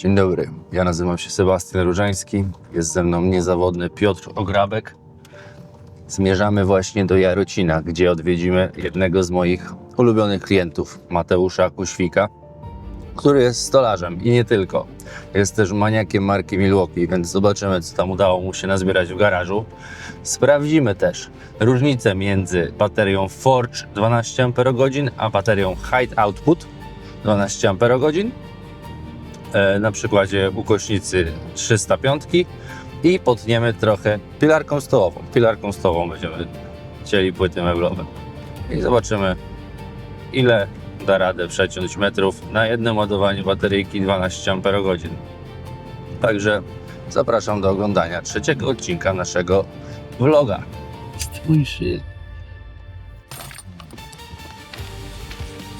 Dzień dobry, ja nazywam się Sebastian Różański, jest ze mną niezawodny Piotr Ograbek. Zmierzamy właśnie do Jarocina, gdzie odwiedzimy jednego z moich ulubionych klientów, Mateusza Kuświka, który jest stolarzem i nie tylko. Jest też maniakiem marki Milwaukee, więc zobaczymy, co tam udało mu się nazbierać w garażu. Sprawdzimy też różnicę między baterią Forge 12 Ah a baterią High Output 12 Ah e, na przykładzie ukośnicy 305 i potniemy trochę pilarką stołową. Pilarką stołową będziemy cieli płyty meblowe. I zobaczymy, ile da radę przeciąć metrów na jednym ładowaniu bateryjki 12 Ah. Także zapraszam do oglądania trzeciego odcinka naszego vloga. Spójrzcie.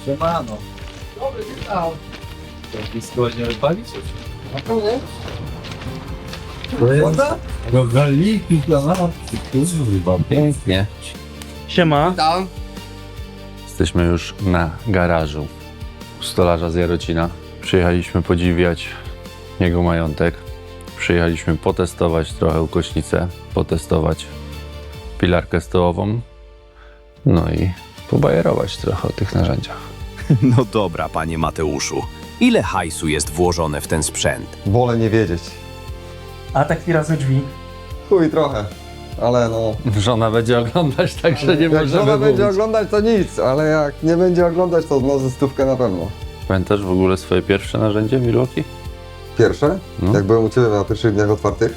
Siemano. Dobry, witam. To blisko będziemy palić? Woda? Rogaliki, granatki, kurwa, pięknie. Siema. Witam. Jesteśmy już na garażu u stolarza z Jarocina. Przyjechaliśmy podziwiać jego majątek. Przyjechaliśmy potestować trochę ukośnicę, potestować pilarkę stołową, no i pobajerować trochę o tych narzędziach. No dobra, panie Mateuszu. Ile hajsu jest włożone w ten sprzęt? Wolę nie wiedzieć. A tak razy drzwi. Chuj trochę, ale no. Żona będzie oglądać, także nie Jak możemy żona będzie mówić. oglądać, to nic, ale jak nie będzie oglądać, to no ze stówkę na pewno. Pamiętasz w ogóle swoje pierwsze narzędzie Milwaukee? Pierwsze, No. jak byłem u Ciebie na pierwszych dniach otwartych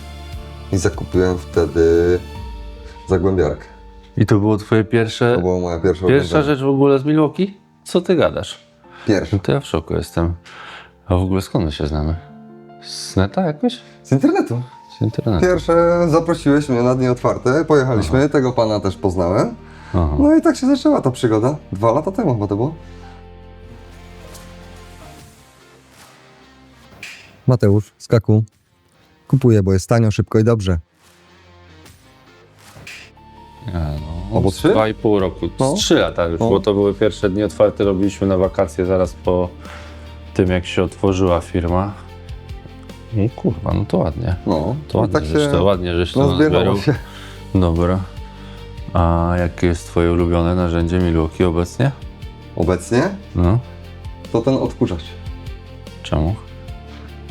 i zakupiłem wtedy zagłębiarkę. I to było twoje To pierwsze, była moja pierwsza pierwsza rzecz w ogóle z Milwaukee? Co ty gadasz? Pierwsza. No to ja w szoku jestem. A w ogóle skąd my się znamy? Z neta jakoś? Z internetu. Z internetu? Pierwsze zaprosiłeś mnie na dni otwarte, pojechaliśmy, tego pana też poznałem. Aha. No i tak się zaczęła ta przygoda. Dwa lata temu chyba to było. Mateusz, skaku. Kupuję, bo jest tanio, szybko i dobrze. Nie, no, Albo z trzy? Dwa i pół roku. No. Z trzy lata już, No. bo to były pierwsze dni otwarte, robiliśmy na wakacje zaraz po tym, jak się otworzyła firma. No kurwa, no to ładnie. No, To i ładnie, tak żeś się to, ładnie, żeś to rozbierało nazbierał. się. Dobra. A jakie jest twoje ulubione narzędzie Milwaukee obecnie? Obecnie No, to ten odkurzacz. czemu?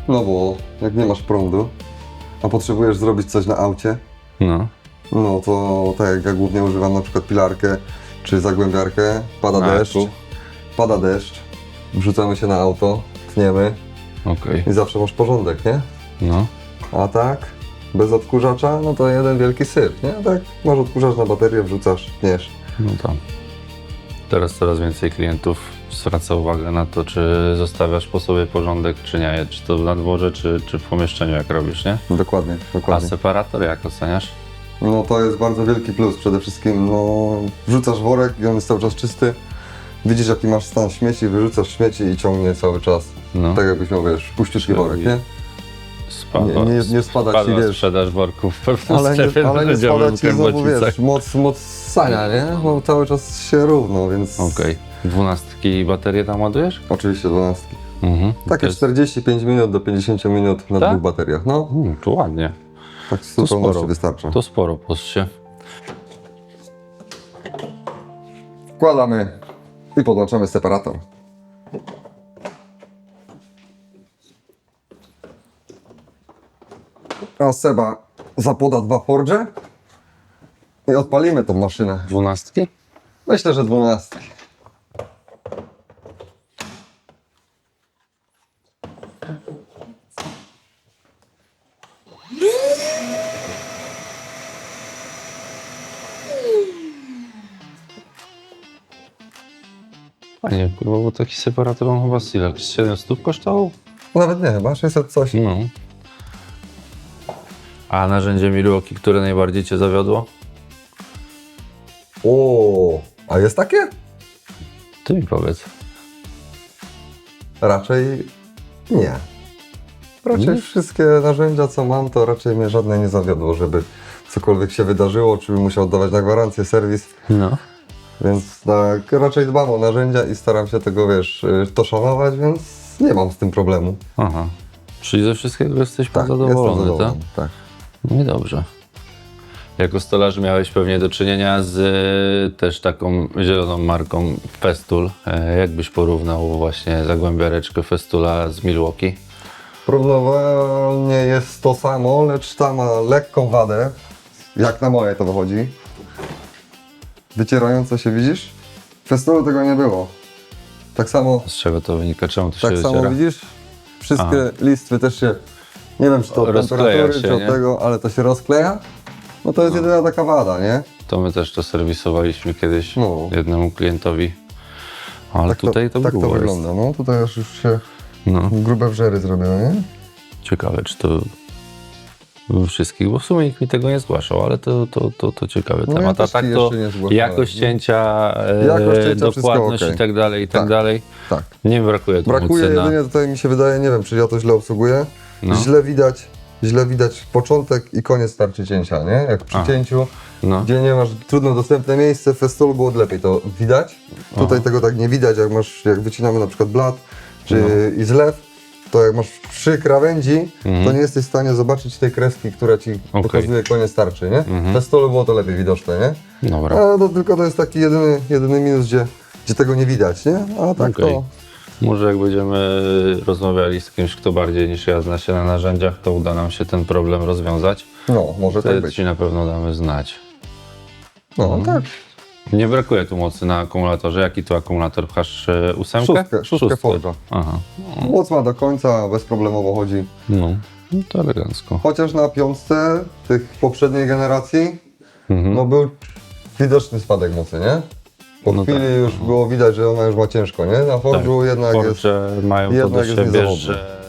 No bo jak nie masz prądu, a potrzebujesz zrobić coś na aucie, No, no to tak jak ja głównie używam na przykład pilarkę czy zagłębiarkę, pada Na deszcz, jaku? pada deszcz, wrzucamy się na auto, tniemy okej. i zawsze masz porządek, nie? No, A tak, bez odkurzacza, no to jeden wielki syf, nie? A tak, masz odkurzacz na baterię, wrzucasz, tniesz. no tam. Teraz coraz więcej klientów zwraca uwagę na to, czy zostawiasz po sobie porządek, czy nie. Czy to na dworze, czy, czy w pomieszczeniu, jak robisz, nie? Dokładnie, A dokładnie. separator jak oceniasz? No to jest bardzo wielki plus. Przede wszystkim no, wrzucasz worek i on jest cały czas czysty. Widzisz jaki masz stan śmieci, wyrzucasz śmieci i ciągnie cały czas. No. Tak jakbyś miał, wiesz, puściszki worek, nie? Spadła, Nie, nie, nie spada ci, wiesz. sprzedaż worków w pewnym Ale nie, ale nie spada ci znowu, wiesz, moc, moc sania, nie? Bo cały czas się równo, więc... Okej. Dwunastki i baterię tam ładujesz? Oczywiście dwunastki. Mhm. Takie To jest- 45 minut do 50 minut na Tak? dwóch bateriach. No, Mm, to ładnie. Tak z To sporo. wystarcza. To sporo, patrzcie. Wkładamy i podłączamy separator. A Seba zapoda dwa Forge i odpalimy tą maszynę. Dwunastki? Myślę, że dwunastki. Panie, kurwa, bo taki separator on chyba z ile? Z 700 kosztował? Nawet nie, chyba 600 coś. No. A narzędzie Milwaukee, które najbardziej Cię zawiodło? O, a jest takie? Ty mi powiedz. Raczej nie. Raczej Nie? wszystkie narzędzia, co mam, to raczej mnie żadne nie zawiodło, żeby cokolwiek się wydarzyło, czy bym musiał oddawać na gwarancję, serwis. No. Więc tak, raczej dbam o narzędzia i staram się tego, wiesz, y, to szanować, więc nie mam z tym problemu. Aha. Czyli ze wszystkiego jesteś Tak, zadowolony, jestem tak? zadowolony. Tak. No i dobrze. Jako stolarz miałeś pewnie do czynienia z e, też taką zieloną marką Festool. E, Jak byś porównał właśnie zagłębiareczkę Festula z Milwaukee? Porównywalnie jest to samo, lecz ta ma lekką wadę. Jak na moje to wychodzi. Wycierająco się widzisz? W Festulu tego nie było. Tak samo, Z czego to wynika? Czemu to się tak samo wyciera? widzisz? Wszystkie listwy też się, nie wiem czy to od Rozkleja temperatury, się, czy od nie? tego, ale to się rozkleja. No to jest jedyna taka wada, nie? To my też to serwisowaliśmy kiedyś No. jednemu klientowi. Ale Tak tutaj to, tak było. to jest. wygląda. No tutaj już już się No, grube wrzery zrobiły, nie? ciekawe, czy to wszystkich, bo w sumie nikt mi tego nie zgłaszał, ale to, to, to, to ciekawy No temat. A tak to jakość cięcia, e, Jakość cięcia, dokładność okej. i tak dalej, i tak, Tak. dalej. Tak. Nie brakuje Brakuje jedynie tutaj mi się wydaje, nie wiem czy ja to źle obsługuję. No. Źle widać, źle widać początek i koniec tarczy cięcia, nie? Jak przy A. cięciu, No. gdzie nie masz trudno dostępne miejsce, w festulu było lepiej to widać. Tutaj tego tak nie widać, jak masz, jak wycinamy na przykład blat czy No. i zlew, to jak masz przy krawędzi, Mhm. to nie jesteś w stanie zobaczyć tej kreski, która ci pokazuje koniec tarczy, nie? Mhm. W festulu było to lepiej widoczne, nie? Dobra. Ale to tylko to jest taki jedyny, jedyny minus, gdzie, gdzie tego nie widać, nie? A tak Okej. to... Może jak będziemy rozmawiali z kimś, kto bardziej niż ja zna się na narzędziach, to uda nam się ten problem rozwiązać. No, może tak Wtedy być. ci na pewno damy znać. No, tak. Nie brakuje tu mocy na akumulatorze. Jaki tu akumulator pchasz? e, Ósemkę? Szóstkę, szóstkę Forge'a. Aha. Moc ma do końca, bezproblemowo chodzi. No, no to elegancko. Chociaż na piątce tych poprzedniej generacji, Mhm. no był widoczny spadek mocy, nie? Po No chwili tak. już było widać, że ona już ma ciężko, nie? Na Forge'u jednak jest... Forge mają to jednak do jest siebie, że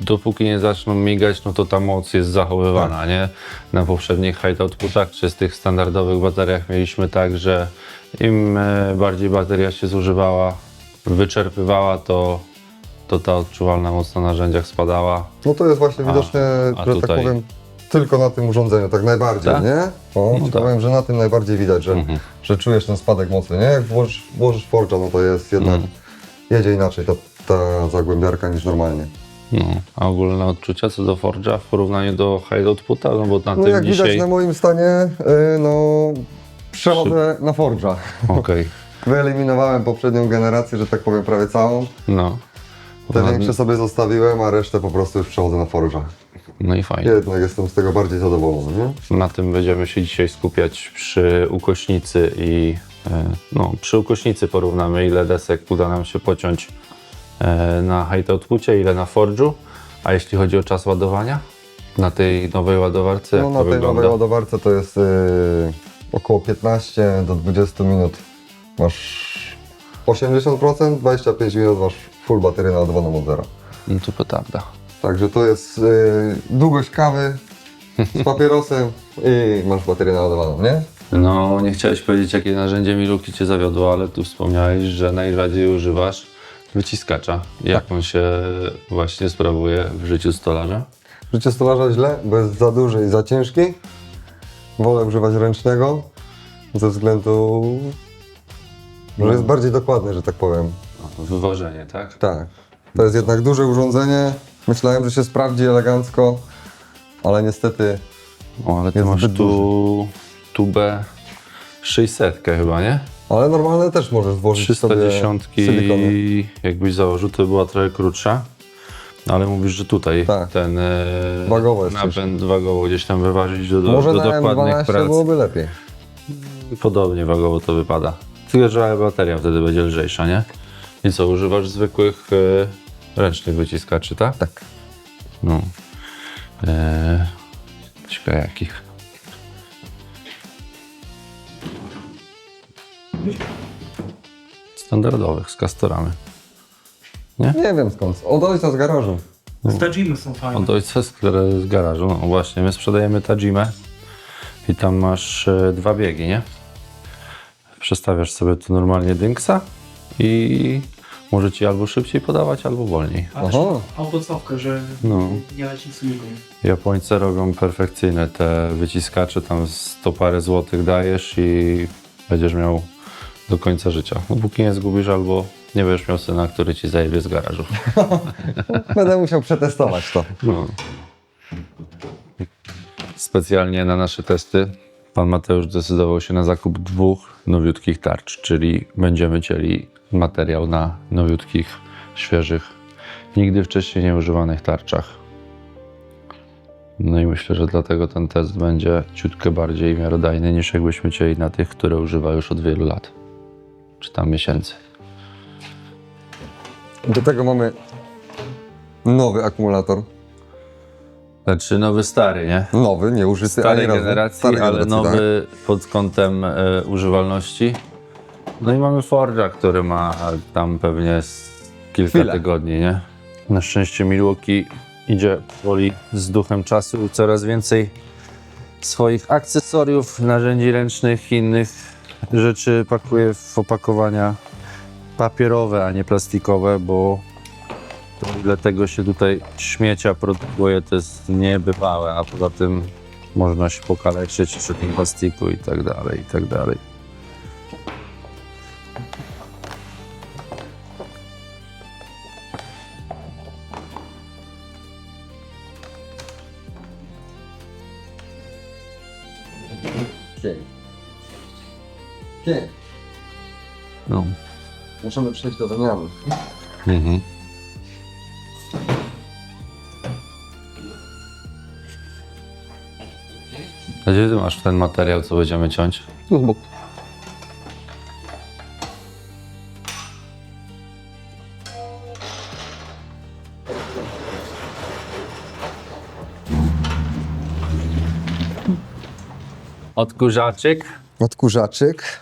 dopóki nie zaczną migać, no to ta moc jest zachowywana, Tak. nie? Na poprzednich high outputach czy z tych standardowych bateriach mieliśmy tak, że im e, bardziej bateria się zużywała, wyczerpywała, to, to ta odczuwalna moc na narzędziach spadała. No to jest właśnie widoczne, a że tak tutaj- powiem, tylko na tym urządzeniu, tak najbardziej, Tak? nie? O, No tak. powiem, że na tym najbardziej widać, że, Mhm. że czujesz ten spadek mocy, nie? Jak włożysz, włożysz Forge'a, no to jest jednak, Mhm. jedzie inaczej ta, ta zagłębiarka niż normalnie. No, a ogólne odczucia co do Forge'a w porównaniu do high outputa, no bo na No tym jak dzisiaj... widać na moim stanie, y, no przechodzę na Forge'a. Okej, Wyeliminowałem poprzednią generację, że tak powiem, prawie całą. no. Te No, większe sobie zostawiłem, a resztę po prostu już przechodzę na Forge'a. No i fajnie. Jednak jestem z tego bardziej zadowolony, nie? Na tym będziemy się dzisiaj skupiać przy ukośnicy i e, no, przy ukośnicy porównamy ile desek uda nam się pociąć na high outpucie, ile na Forge'u. A jeśli chodzi o czas ładowania na tej nowej ładowarce, jak No to na tej wygląda? nowej ładowarce to jest y, około 15 do 20 minut masz 80%, 25 minut masz full baterię naładowaną od zera. No to petarda. Także to jest y, długość kawy z papierosem i masz baterię naładowaną, nie? No, nie chciałeś powiedzieć, jakie narzędzie Miluki Cię zawiodło, ale tu wspomniałeś, że najrzadziej używasz wyciskacza. Jak on się właśnie sprawuje w życiu stolarza? Życie stolarza źle, bo jest za duży i za ciężki. Wolę używać ręcznego ze względu, że jest bardziej dokładny, że tak powiem. Wywożenie, tak? Tak. To jest jednak duże urządzenie. Myślałem, że się sprawdzi elegancko, ale niestety O, ale ty Jest masz zbyt tu tubę 600 chyba, nie? Ale normalne też możesz włożyć sobie 310 silikony. jakbyś założył, to była trochę krótsza. Ale mówisz, że tutaj Tak. ten e, Wagowo napęd wagowo gdzieś tam wyważyć do, do, Może do dokładnych M12 prac. byłoby lepiej. Podobnie wagowo to wypada. Tylko, że bateria wtedy będzie lżejsza, nie? I co, używasz zwykłych e, ręcznych wyciskaczy, tak? Tak. No. E, jakich. Standardowych, z kastorami. Nie wiem skąd. Od ojca z garażu. Stadzimy są fajne. Od ojca z, z garażu. No właśnie, my sprzedajemy Tajimę i tam masz e, dwa biegi, nie? Przestawiasz sobie tu normalnie dynksa i może ci albo szybciej podawać, albo wolniej. Ale Aha. autocofkę, że No. nie leci sumigą. Japońcy robią perfekcyjne te wyciskacze, tam 100 parę złotych dajesz i będziesz miał do końca życia. No, póki nie zgubisz albo Nie będziesz miał syna, który ci zajebie z garażu. Będę musiał przetestować to. No. Specjalnie na nasze testy pan Mateusz zdecydował się na zakup dwóch nowiutkich tarcz, czyli będziemy cieli materiał na nowiutkich, świeżych, nigdy wcześniej nieużywanych tarczach. No i myślę, że dlatego ten test będzie ciutkę bardziej miarodajny niż jakbyśmy cieli na tych, które używa już od wielu lat, czy tam miesięcy. Do tego mamy nowy akumulator. Znaczy nowy stary, nie? Nowy, nieużyty starej ani razu. generacji, Starej ale generacji, tak. nowy pod kątem e, używalności. No i mamy Forge'a, który ma tam pewnie z kilka Chwilę. tygodni, nie? Na szczęście Milwaukee idzie powoli z duchem czasu. Coraz więcej swoich akcesoriów, narzędzi ręcznych i innych rzeczy pakuje w opakowania papierowe, a nie plastikowe, bo to ile tego się tutaj śmiecia produkuje, to jest niebywałe, a poza tym można się pokaleczyć przy tym plastiku i tak dalej, i tak dalej. Możemy przejść do wymiany. Mhm. A gdzie ty masz ten materiał, co będziemy ciąć? Tu z boku. Odkurzaczyk. Odkurzaczyk.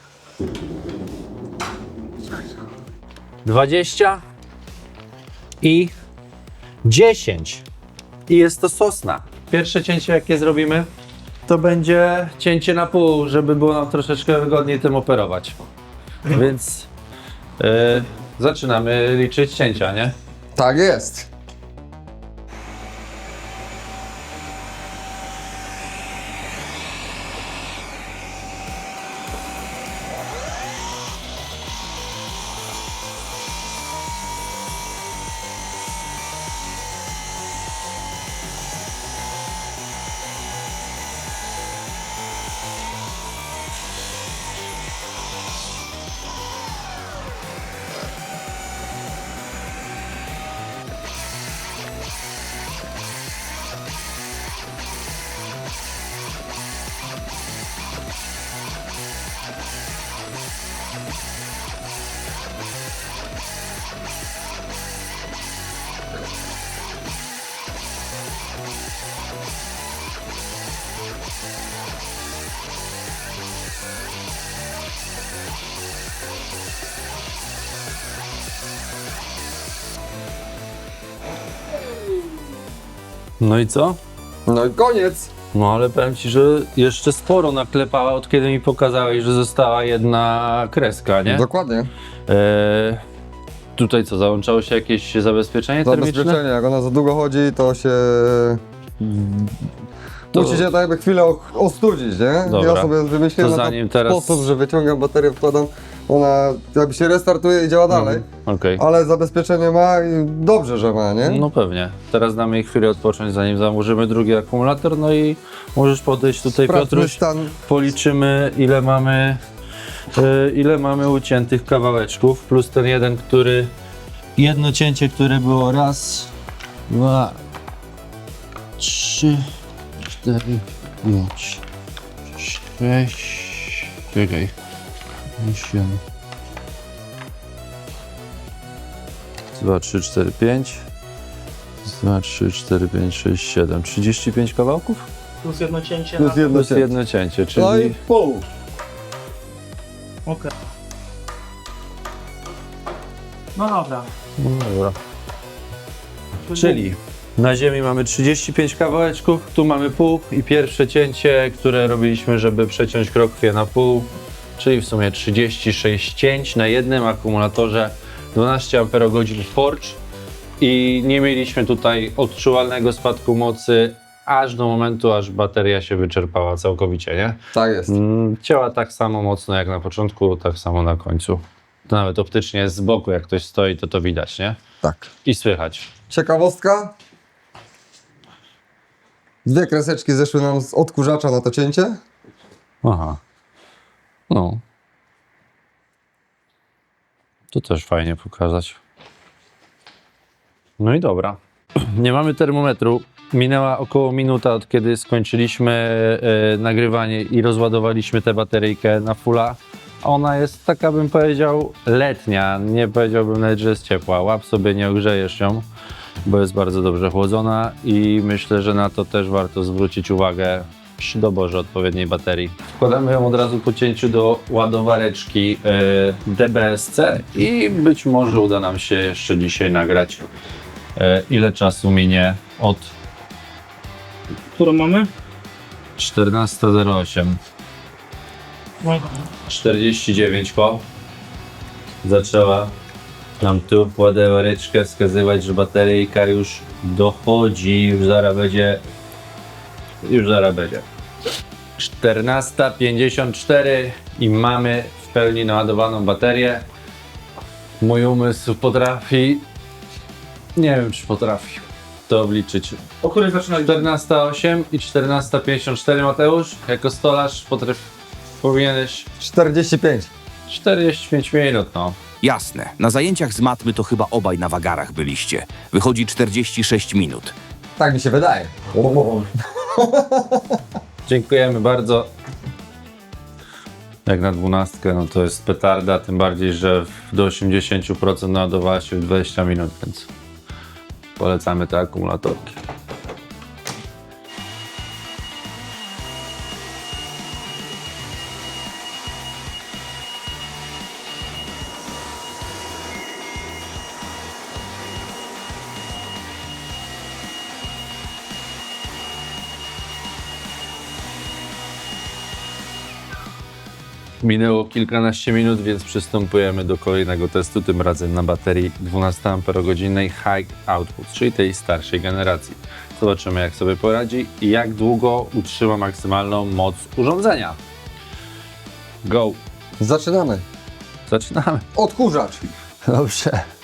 20 i 10. I jest to sosna. Pierwsze cięcie, jakie zrobimy, to będzie cięcie na pół, żeby było nam troszeczkę wygodniej tym operować. Więc e, zaczynamy liczyć cięcia, nie? Tak jest. No i co? No i koniec. No ale powiem ci, że jeszcze sporo naklepała od kiedy mi pokazałeś, że została jedna kreska, nie? Dokładnie. E, tutaj co, załączało się jakieś zabezpieczenie termiczne? Zabezpieczenie, jak ona za długo chodzi, to się... To- Musi się tak jakby chwilę ostudzić, nie? Dobra. Ja sobie wymyśliłem To na zanim teraz- sposób, że wyciągam baterię, wkładam, ona jakby się restartuje i działa dalej, Okej. ale zabezpieczenie ma i dobrze, że ma, nie? No pewnie. Teraz damy jej chwilę odpocząć, zanim założymy drugi akumulator, no i możesz podejść tutaj, Sprawdźmy Piotruś. stan. Policzymy, ile mamy, e, ile mamy uciętych kawałeczków, plus ten jeden, który, jedno cięcie, które było raz, dwa, trzy, cztery, pięć, sześć, czekaj, siedem. Dwa, trzy, cztery, pięć. Dwa, trzy, cztery, pięć, sześć, siedem. 35 kawałków? Plus jedno cięcie Plus na... jedno Plus cięcie. jedno cięcie, czyli... No i pół. Okej. No dobra. No dobra. Czyli na ziemi mamy 35 kawałeczków, tu mamy pół i pierwsze cięcie, które robiliśmy, żeby przeciąć krokwie na pół, czyli w sumie 36 cięć na jednym akumulatorze 12 Ah Forge i nie mieliśmy tutaj odczuwalnego spadku mocy aż do momentu, aż bateria się wyczerpała całkowicie, nie? Tak jest. Mm, Działa tak samo mocno jak na początku, tak samo na końcu. To nawet optycznie z boku, jak ktoś stoi, to to widać, nie? Tak. I słychać. Ciekawostka. Dwie kreseczki zeszły nam z odkurzacza na to cięcie. Aha. No. To też fajnie pokazać. No i dobra. Nie mamy termometru. Minęła około minuta od kiedy skończyliśmy e, nagrywanie i rozładowaliśmy tę bateryjkę na fulla. Ona jest taka, bym powiedział, letnia. Nie powiedziałbym nawet, że jest ciepła. Łap sobie, nie ogrzejesz ją, bo jest bardzo dobrze chłodzona i myślę, że na to też warto zwrócić uwagę przy doborze odpowiedniej baterii. Wkładamy ją od razu po cięciu do ładowareczki e, DBSC i być może uda nam się jeszcze dzisiaj nagrać e, ile czasu minie od Którą mamy? 14.08 No, 49 ko zaczęła nam tu ładowareczkę wskazywać, że bateryjka już dochodzi, już zaraz będzie już zaraz będzie 14.54 i mamy w pełni naładowaną baterię mój umysł potrafi nie wiem czy potrafi to obliczyć o której zaczynali? 14.08 i 14.54 Mateusz jako stolarz potrafi powinieneś 45. 45 minut, no. Jasne, na zajęciach z matmy to chyba obaj na wagarach byliście. Wychodzi 46 minut. Tak mi się wydaje. Dziękujemy bardzo. Jak na dwunastkę, no to jest petarda, tym bardziej, że do 80% naładowała się w 20 minut, więc polecamy te akumulatorki. Minęło kilkanaście minut, więc przystępujemy do kolejnego testu, tym razem na baterii 12 Ah High Output, czyli tej starszej generacji. Zobaczymy jak sobie poradzi i jak długo utrzyma maksymalną moc urządzenia. Go! Zaczynamy. Zaczynamy. Odkurzacz. Dobrze.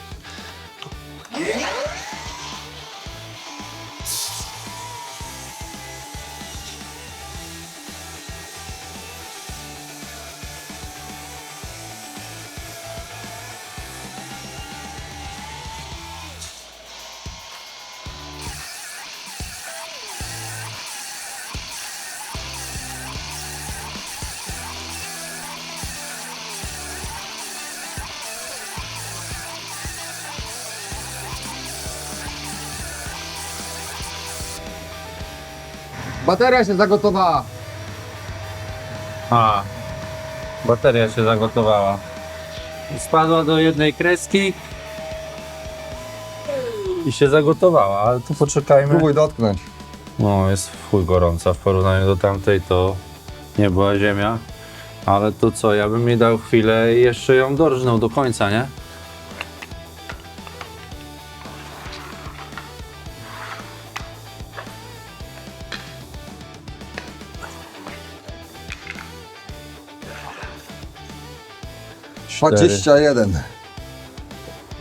Bateria się zagotowała. A, bateria się zagotowała. Spadła do jednej kreski i się zagotowała, ale tu poczekajmy. Próbuj dotknąć. No, jest w chuj gorąca w porównaniu do tamtej, to nie była ziemia. Ale to co, ja bym jej dał chwilę i jeszcze ją dorżnął do końca, nie? Cztery. 21.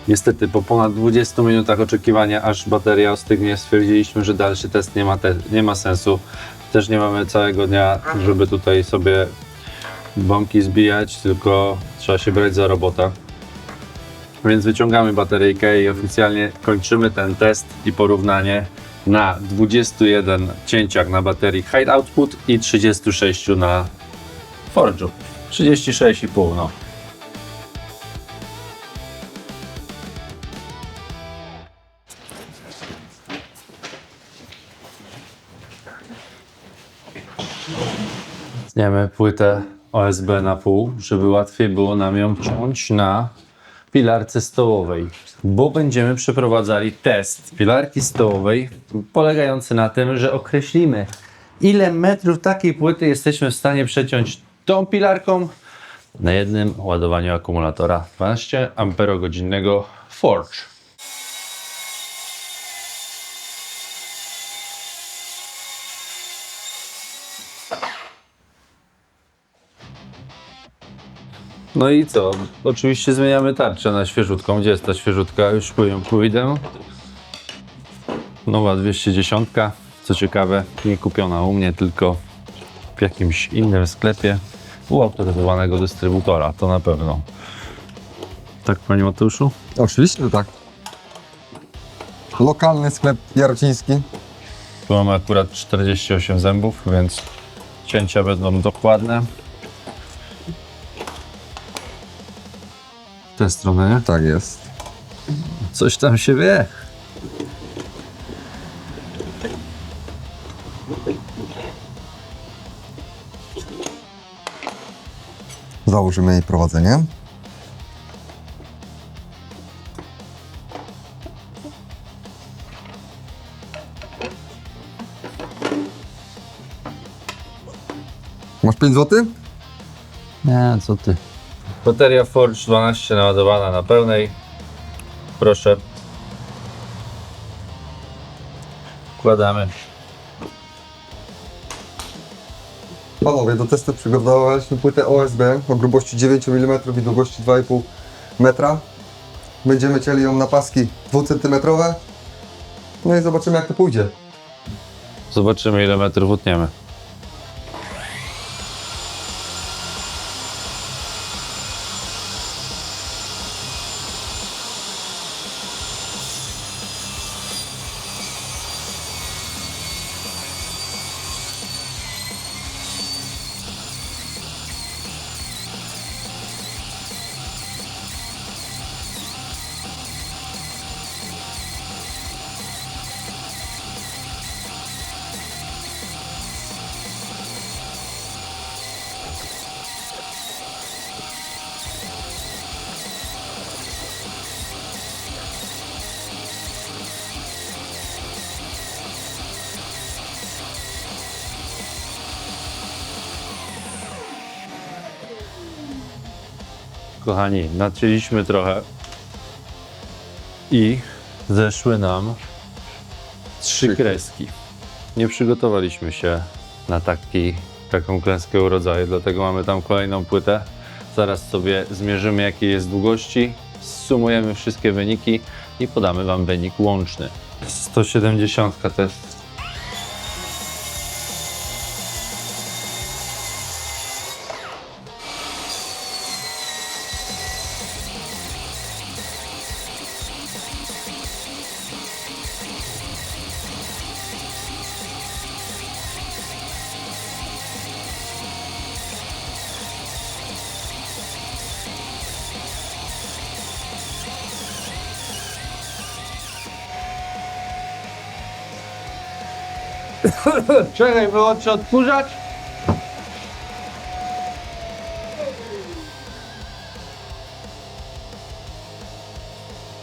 Niestety po ponad 20 minutach oczekiwania, aż bateria ostygnie, stwierdziliśmy, że dalszy test nie ma, te, nie ma sensu. Też nie mamy całego dnia, żeby tutaj sobie bąki zbijać, tylko trzeba się brać za robota. Więc wyciągamy bateryjkę i oficjalnie kończymy ten test i porównanie na 21 cięciach na baterii High Output i 36 na Forge'u. 36,5 no. Tniemy płytę OSB na pół, żeby łatwiej było nam ją ciąć na pilarce stołowej, bo będziemy przeprowadzali test pilarki stołowej polegający na tym, że określimy ile metrów takiej płyty jesteśmy w stanie przeciąć tą pilarką na jednym ładowaniu akumulatora 12 amperogodzinnego Forge. No i co? Oczywiście zmieniamy tarczę na świeżutką. Gdzie jest ta świeżutka? Już po nią pójdę. Nowa 210. Co ciekawe, nie kupiona u mnie, tylko w jakimś innym sklepie u autoryzowanego dystrybutora, to na pewno. Tak, panie Mateuszu? Oczywiście, że tak. Lokalny sklep jarociński. Tu mamy akurat 48 zębów, więc cięcia będą dokładne. W tę stronę? Tak jest. Coś tam się wie. Założymy jej prowadzenie. Masz 5 zł? Nie, co ty. Bateria Forge 12 naładowana na pełnej. Proszę. Wkładamy. Panowie, do testu przygotowaliśmy płytę OSB o grubości 9 mm i długości 2,5 metra. Będziemy cieli ją na paski 2 cm. No i zobaczymy jak to pójdzie. Zobaczymy ile metrów utniemy. Kochani, nacięliśmy trochę i zeszły nam trzy kreski. Nie przygotowaliśmy się na taki, taką klęskę urodzaju, dlatego mamy tam kolejną płytę. Zaraz sobie zmierzymy jakie jest długości, sumujemy wszystkie wyniki i podamy Wam wynik łączny. 170 to jest Czekaj, wyłączę odkurzacz.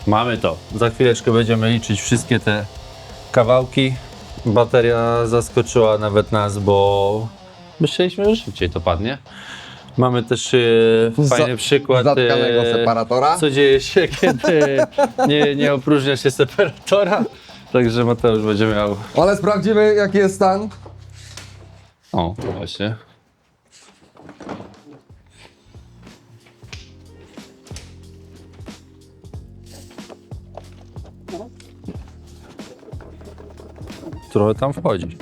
Mamy to. Za chwileczkę będziemy liczyć wszystkie te kawałki. Bateria zaskoczyła nawet nas, bo myśleliśmy, że szybciej to padnie. Mamy też e, fajny przykład. Zatkanego e, separatora. co dzieje się, kiedy nie, nie opróżnia się separatora. Także Mateusz będzie miał. Ale sprawdzimy jaki jest stan. O, właśnie. Trochę tam wchodzi.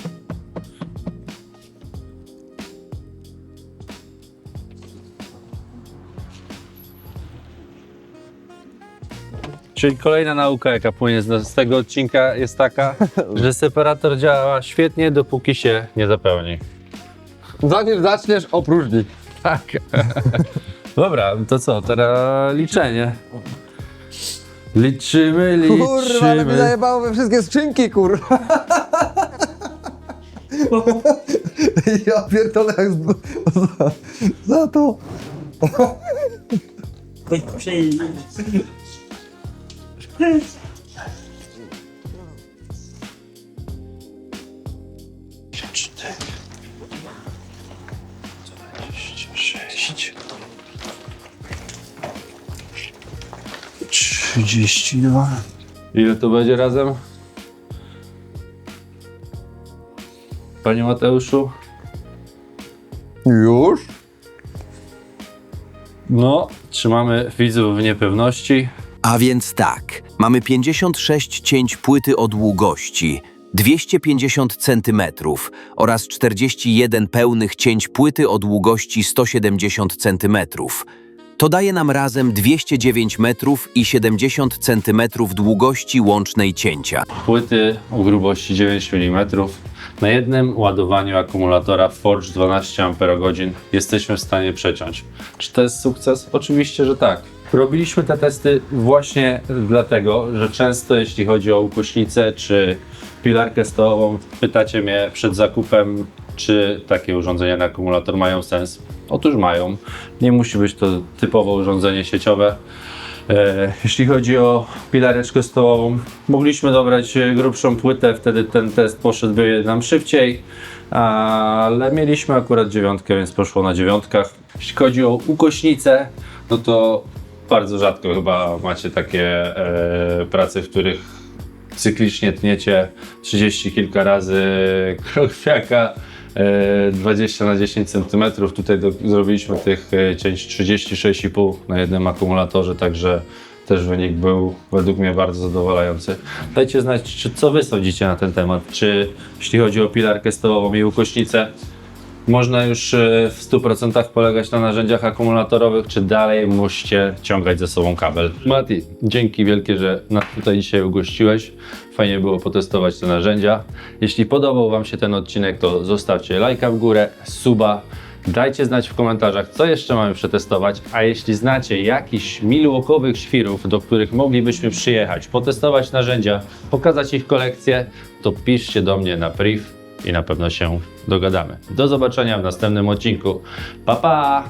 Czyli kolejna nauka, jaka płynie z, z tego odcinka jest taka, że separator działa świetnie, dopóki się nie zapełni. Zanim zaczniesz opróżnić. Tak. Dobra, to co, teraz liczenie. Liczymy, liczymy. Kurwa, ale mi zajebało we wszystkie skrzynki, kurwa. ja pierdolę jak z... za, za to. Chodź przyjść. 32. Ile to będzie razem? Panie Mateuszu? Już? No, trzymamy widzów w niepewności. A więc tak, mamy 56 cięć płyty o długości 250 cm oraz 41 pełnych cięć płyty o długości 170 cm. To daje nam razem 209 metrów i 70 cm długości łącznej cięcia. Płyty o grubości 9 mm. Na jednym ładowaniu akumulatora Forge 12 Ah jesteśmy w stanie przeciąć. Czy to jest sukces? Oczywiście, że tak. Robiliśmy te testy właśnie dlatego, że często jeśli chodzi o ukośnicę czy pilarkę stołową, pytacie mnie przed zakupem, czy takie urządzenia na akumulator mają sens. Otóż mają. Nie musi być to typowo urządzenie sieciowe. E, Jeśli chodzi o pilareczkę stołową, mogliśmy dobrać grubszą płytę, wtedy ten test poszedłby nam szybciej, ale mieliśmy akurat dziewiątkę, więc poszło na dziewiątkach. Jeśli chodzi o ukośnicę, no to bardzo rzadko chyba macie takie e, prace, w których cyklicznie tniecie 30 kilka razy krokwiaka. e, 20 na 10 cm. Tutaj do, zrobiliśmy tych e, cięć 36,5 na jednym akumulatorze, także też wynik był według mnie bardzo zadowalający. Dajcie znać, czy, co Wy sądzicie na ten temat. Czy jeśli chodzi o pilarkę stołową i ukośnicę, można już e, w 100% polegać na narzędziach akumulatorowych, czy dalej musicie ciągać ze sobą kabel? Mati, dzięki wielkie, że nas tutaj dzisiaj ugościłeś. Fajnie było potestować te narzędzia. Jeśli podobał Wam się ten odcinek, to zostawcie lajka w górę, suba. Dajcie znać w komentarzach, co jeszcze mamy przetestować, a jeśli znacie jakichś milwaukie'owych świrów, do których moglibyśmy przyjechać, potestować narzędzia, pokazać ich kolekcję, to piszcie do mnie na priv i na pewno się dogadamy. Do zobaczenia w następnym odcinku. Pa pa!